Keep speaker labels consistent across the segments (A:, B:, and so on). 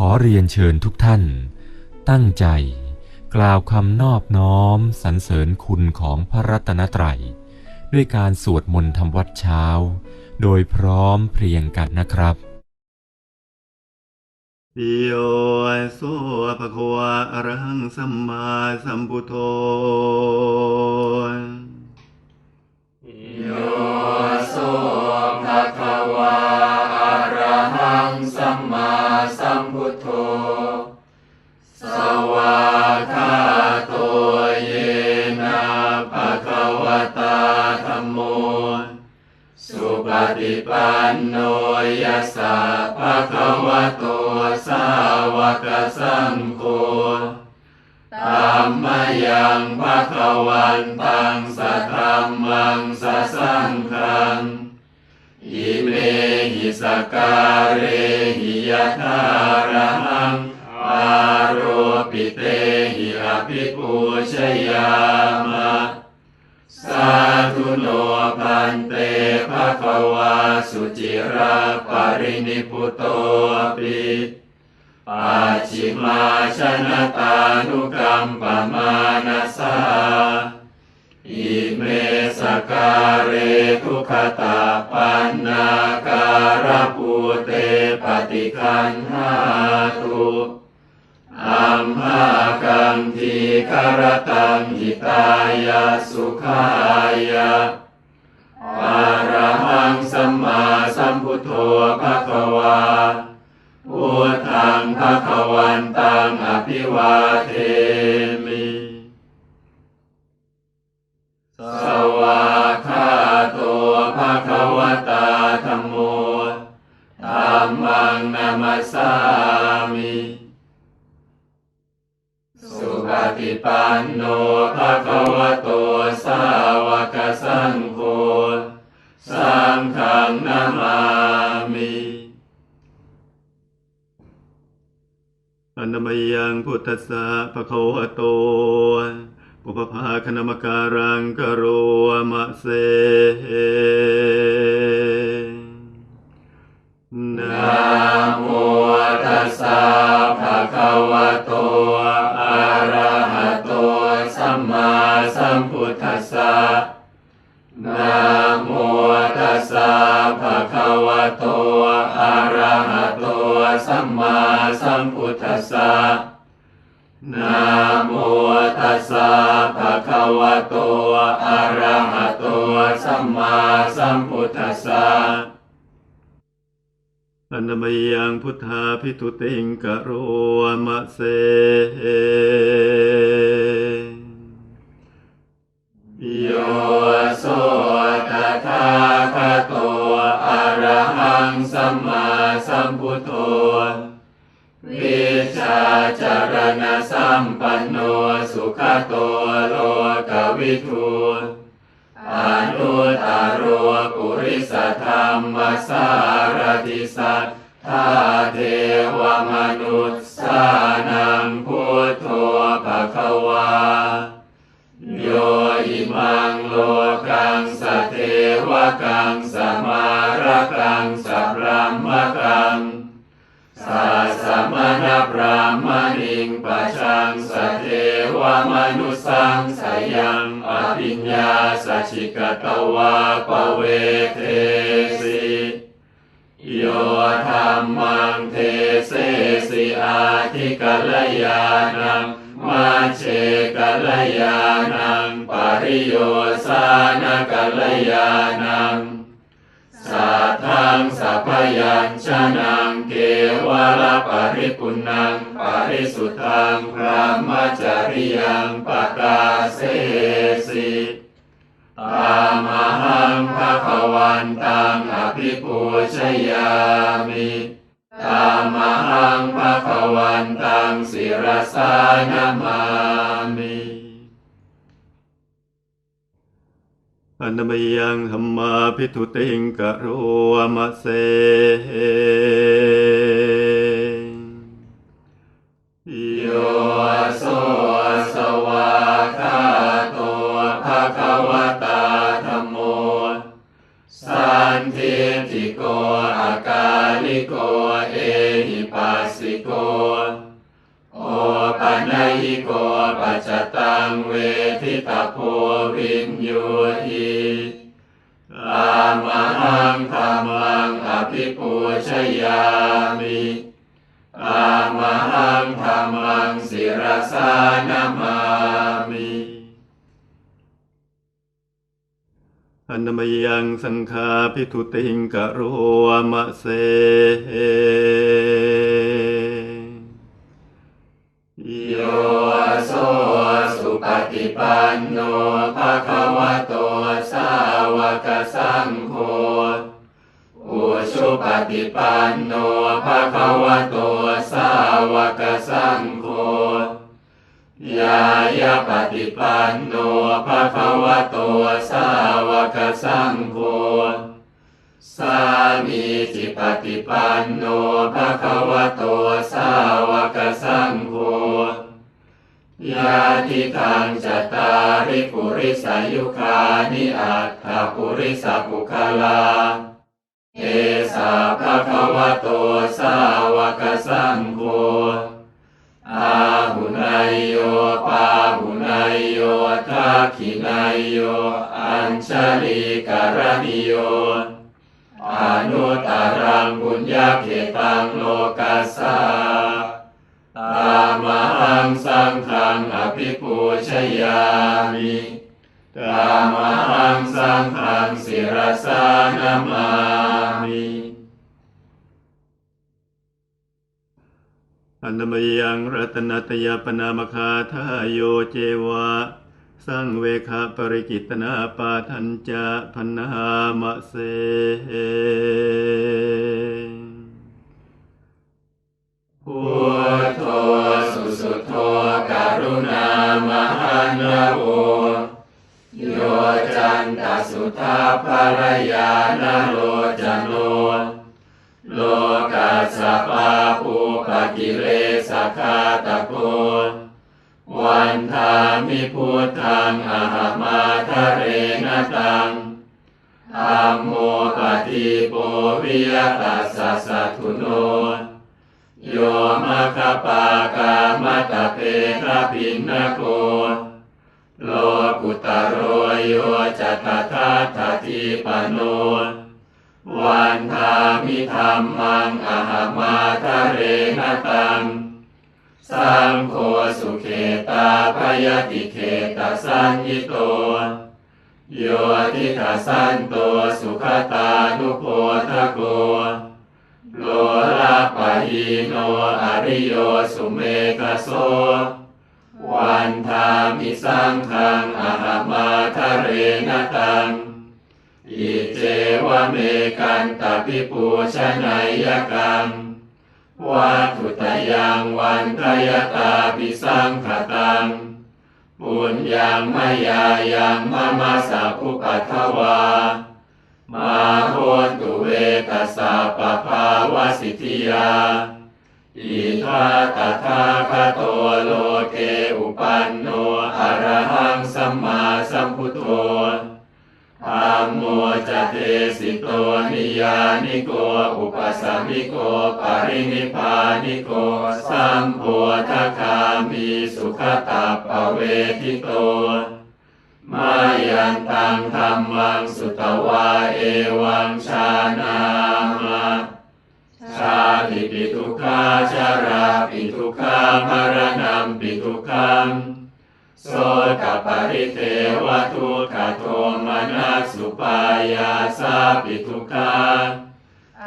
A: ขอเรียนเชิญทุกท่าน ตั้งใจ กล่าวคำนอบน้อมสรรเสริญคุณของพระรัตนตรัย ด้วยการสวดมนต์ทำวัดเช้า โดยพร้อมเพรียงกันนะครับ
B: โยโสภะคะวะอะระหังสัมมาสัมพุทโธ
C: โยโสภะคะวะอะ ฏิปันโนยัสสะภะคะวะโตสาวกสังโฆธัมมยังภะคะวันตังสัทธัมมังสัสสังฆังอิเมหิสการเรหิยะทาระหังอาโรปิเตหิอภิปูชยามะสา โนพันเตภะคะวาสุจิราปรินิพุโตปิปัจฉิมาชนะตานุกรรมปมานาสาอิเมสการเรทุขตาปันนาการปูเตปฏิคันหาตุ อัมหากังทีคารตังหิตายาสุขายาอะระหังสัมมาสัมพุทโธภะคะวาพุทธังภะคะวันตังอภิวาเทมิส ฏิปันโนภะคะวะโตสาวกสังโฆสังฆังนามามิ
B: อนามัยยังพุทธัสสะภะคะวะโตปุพพาคณมการังกโรมะเสนะ
C: วะโตอะระหะโตสัมมาสัมพุทธัสสะอนม
B: ยังพุทธาพิทุติงกโรมะเส
C: โยโสตถาคโตอะระหังสัมมาสัมพุทโธวิชาจารณสัมปันโนสุขโตโล วิทูอนุตตรโรปุริสธรรมสารติสัทธาเทวมนุษสานังพุทโธภะคะวาโยอิมังโลกังสเทวกังสมาระกังสัพราม มนุสังสยังอภิญญาสัชิกตวาปเวเทสิโยธรรมังเทเสสิอาทิกัลยานังมาเชกัลยานังปริโยสานกัลยานัง ทธังสัพยัญชนะเกวลปริปุณังปริสุทธังพระมจริยังปกาเสสิตามหังภะคะวันตังอภิปูชยามิตามหังภะคะวันตังศิรสานามามิ
B: อนามัยยังธรรมาพิทุติงกโรมะเส
C: โยโสสวาคาโตภะคะวตาธัมโมสันทิติโกอากาลิโกเอหิปัสสิโก ปัญญิโกปัจจตังเวทิตาโพวินโยหิอามหังธรรมังอภิปูชยามิอามหังธรรมังศิรสานามามิ
B: อนามยังสังฆาพิทุติงกะโรมะเส
C: โยโสสุปฏิปันโนภะคะวะโตสาวกสังโฆอุชุปฏิปันโนภะคะวะโตสาวกสังโฆยายาปฏิปันโนภะคะวะโตสาวกสังโฆสามีจิปฏิปันโนภะคะวะโตสาวกสังโฆ ยาทิทางจตาริปุริสายุคานิอัตถปุริสปุคลา เอสาภะคะวะโตสาวกสังโฆอาหุนายโยปาหุนายโยทักขินายโย อัญชลีการณิโยอนุตตรังบุญญาเขตังโลกัสสา มหังสังฆังอภิปูชยามิตามหังสังฆังศิรสานามามิ
B: อนามยังรัตนตยปนามคาทายโยเจวะสังเวคะปริกิตนาปาทัญจะพันนามะเส
C: พุทโธ สุสุโธการุณามหันนะโวโยจันตสุทาภรยานโลจโนโลกัสสปาปูปะกิเลสคาตะโกวันทามิพุทธังอหมาทะเรนตังธัมโมปฏิโปวิยตัสสะสัทธุโน โยมะคปากามตะเพคะปินนโกโลกุตโรโยจัตถาทัติปโนวันทามิธรรมังอหมาทะเรนตังสังโฆสุเขตาพยติเขตสัญญิโต โยทิทัสันโตสุขตานุโพทะโก โลลาปะหิโนอริโยสุเมกโสวันทามิสังฆังอหมาทะเรนตัง อิเจวเมกันตปิปูชนายกังวัตถุตยังวันทยตาปิสังขตัง ปุญญังมายายังมะมาสาภุปัทถวา มาโหตุเวตัสสะปะภาวสิทธิยาอิทาตถาคโตโลเกอุปันโนอะระหังสัมมาสัมพุทโธธัมโมจเตสิโตนิยานิโกอุปสัมมิโกปรินิพานิโกสัมโพธคามีสุขตาปเวทิโต มายันตังธรรมังสุตวาเอวังชานามาชาติปิทุกขาชาราปิทุกขามรณะปิทุกขังโสกปริเทวทุกขโทมนัสสุปายาสาปิทุกขา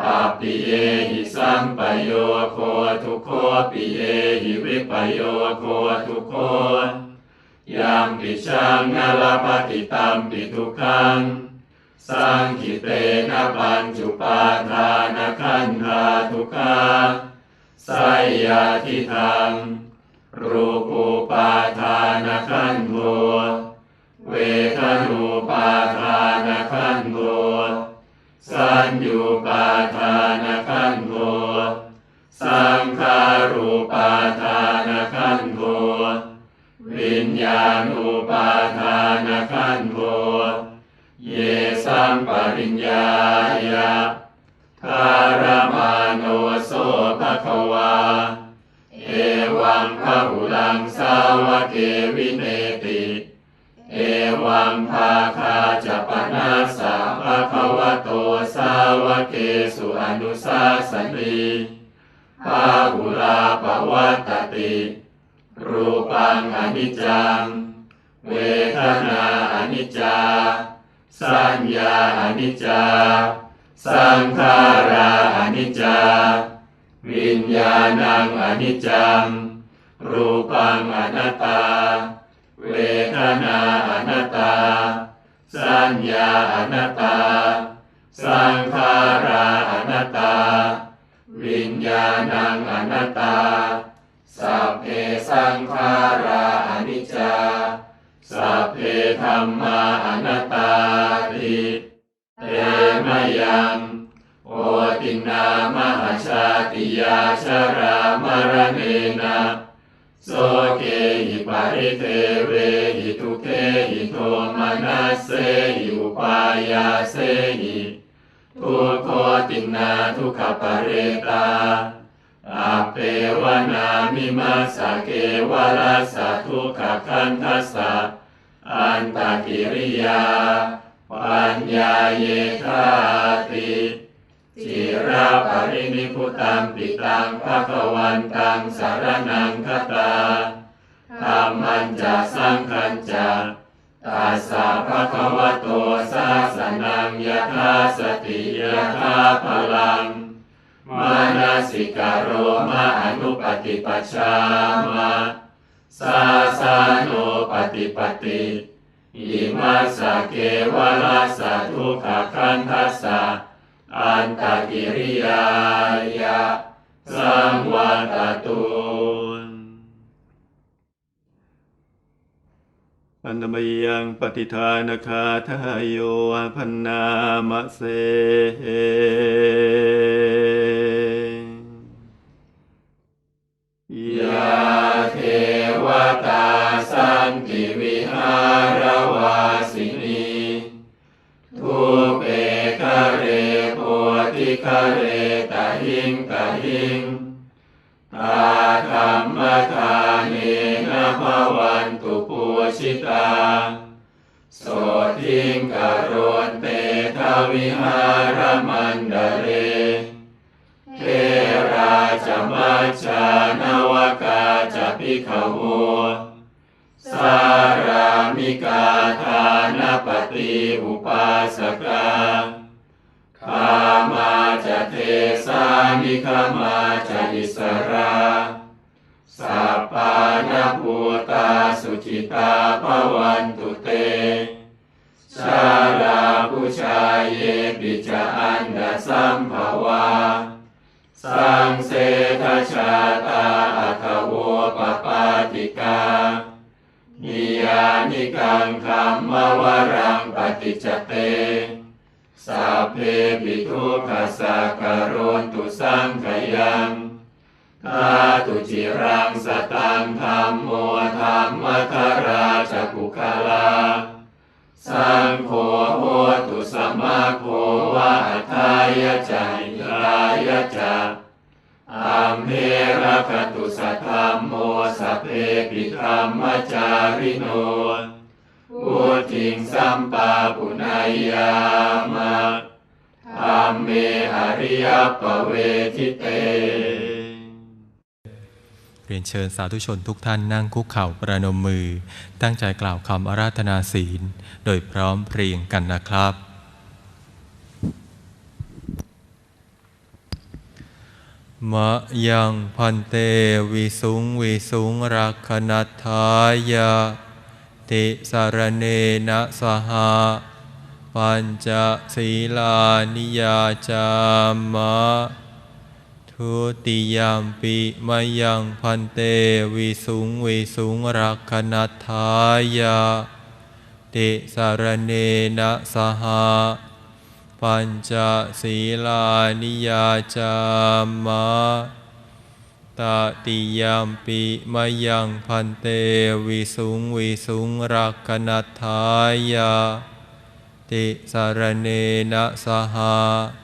C: ปัปปิเยหิสัมปโยโคทุโคปิเยหิวิปโยโคทุโค ยามปิชังนลปฏิตัมปิทุกขังสังคิเตนะปัญจุปาทานขันธาทุกขาไสยาทิทังรูปูปาทานขันโทเวทนูปาทานขันโทสัญญูปาทานขันโทสั ญญาณุปาทานขันโทเยสัมปริญญายะคารมาโนโสภควา เอวังพหุลังสาวกเกวินเนติ เอวังภาคาจะปนาสาภะคะวะโตสาวกเกสุอนุสาสนีภาหุลาปวัตติ รูปังอนิจจัง เวทนาอนิจจา สัญญาอนิจจา สังขาราอนิจจา วิญญาณังอนิจจัง รูปังอนัตตา เวทนาอนัตตา สัญญาอนัตตา สังขาราอนัตตา วิญญาณังอนัตตา เพสังขาราอนิจจาสัพเพธรรมาอนัตตาติเตมยังโอตินามหาชาติยาชรามรณเนนะโสเกหิปาริเทเวหิทุเทหิโทมานัสเสหิอุปายาเสหิทุโคตินาทุกขปเรตา เปวนามิมาสะเกวลาสทุกขคันทัสสะอันตกิริยา ปัญญาเยธาติจิราปรินิพุตังปิตังภะคะวันตังสารนังคตาธรรมันจะสังคัญจะตัสสะภะคะวะโตสาสนังยถาสติยถาพลัง มานาสิกาโรมาอนุปฏิปัชชามาสาสาโนปฏิปติอิมาสเกวลาสะทุกขคันทัสสะอันตกิริยายะสังวาตตุ
B: อันตมยังปฏิทานคาทายโยพันนามะเส
C: ยาเทวตาสันติวิหารวาสินีทุเปคะเรโพธิคะเรตหิงตะหิงตาธรรมทา ชิตา โสทิงกโรนเตทวิหารมันดเรเทราจมัจจานวกาจะพิขโวสารามิกาทานปฏิอุปาสกาขามาจะเทสามิขามาจะอิสรา กังคัมมวรังปฏิจเตสัพเพปิทุกขสักการนตุสังขยังทาตุจิรังสตังธรรมโมธรรมทราจักุคลา สังโฆ เรีย
D: นเชิญสาธุชนทุกท่านนั่งคุกเข่าประนมมือ ตั้งใจกล่าวคำอาราธนาศีล โดยพร้อมเพรียงกันนะครับ มะยังพันเตวิสุงวิสุงรักขณทายะติสารเนนะสหะปัญจศีลานิยาจามะ ทุติยามปิมายังพันเตวิสุงวิสุงรักขณัทายะติสารเนนะสหะปัญจศีลานิยาจามะตติยามปิมายังพันเตวิสุงวิสุงรักขณัทายะติสารเนนะสหะ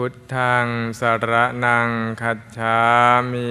E: พุทธังสรนังคัจฉามิ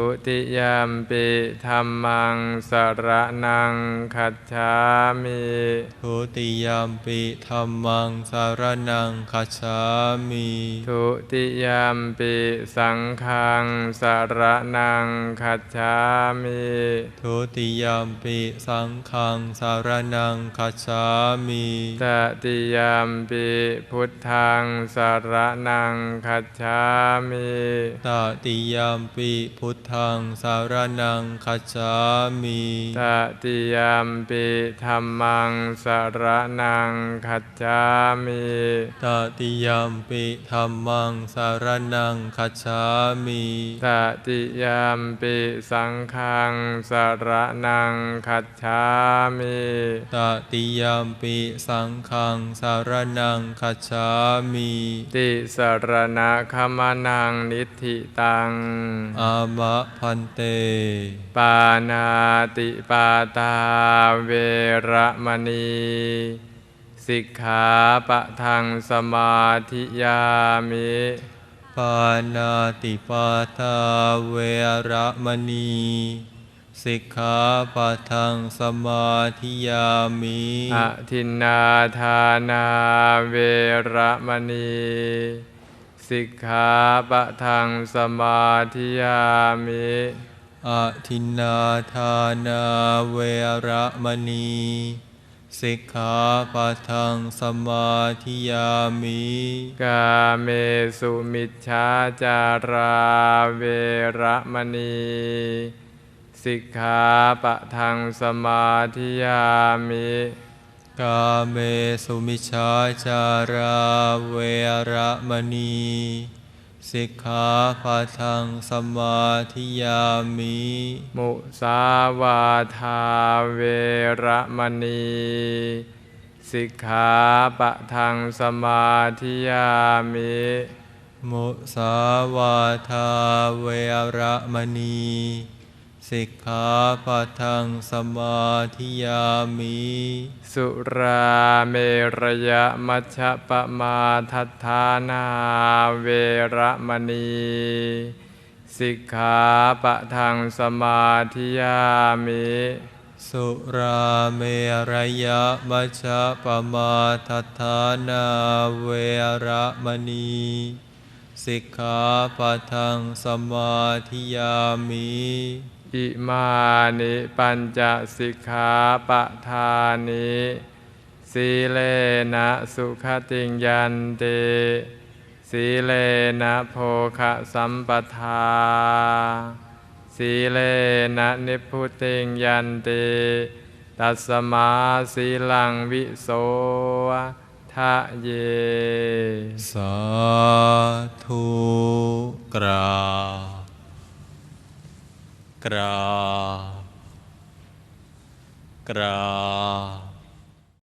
E: ุติยามปิธัมมังสรณังคัจฉามิ
D: ทุติยมปีธัมมังสารนังคัจฉามิ
E: ทุติยามปิสังฆังสรณังคัจฉามิ
D: ทุติยมปีสังฆังสารนังคัจฉามิ
E: ตติยามปิพุทธังสรณังคัจฉามิ
D: ตติยมปีพุทธังสารนังคัจฉามิ
E: ตติยามปิธัมมังสรณังคัจฉามิ
D: ตติยมปิธัมมังสารนังคัจฉามิ
E: ตติยามปิสังฆังสรณังคัจฉามิ
D: ตติยมปิสังฆังสารนังคัจฉามิ
E: ติสรณะขมานังนิธิตัง
D: อามะพันเต
E: ปานาติปาตาเวระมณีสิกขาปะทังสมาธิยามิ
D: ปานาติปาทาเวระมณีสิกขาปะทังสมาธิยามิ
E: อะทินนาทานาเวระมณี สิกขาปะทังสมาธิยามิ
D: อะทินนาทานาเวระมณีสิกขาปะทังสมาธิยามิ
E: กาเมสุมิชฌาจาราเวระมณีสิกขาปะทังสมาธิยามิ
D: กาเมสุมิชฌาจาราเวระมณีสิกขาปะทังสมาธิยามิ
E: มุสาวาทาเวระมณีสิกขาปะทังสมาธิยามิ
D: มุสาวาทาเวระมณี สิกขาปะทังสมาธิยามิ
E: สุราเมรยมัชฌะปมาทัฏฐานาเวระมณีสิกขาปะทังสมาธิยามิ
D: สุราเมรยมัชฌะปมาทัฏฐานาเวระมณีสิกขาปะทังสมาธิยามิ
E: อิมานิปัญจสิกขาปะทานิสีเลนะสุขติงยันติสีเลนะโภคะสัมปทา สีเลนะนิพุติงยันติตัสมาสีลังวิโสทะเย
D: สาธุกราบ กราบกราบ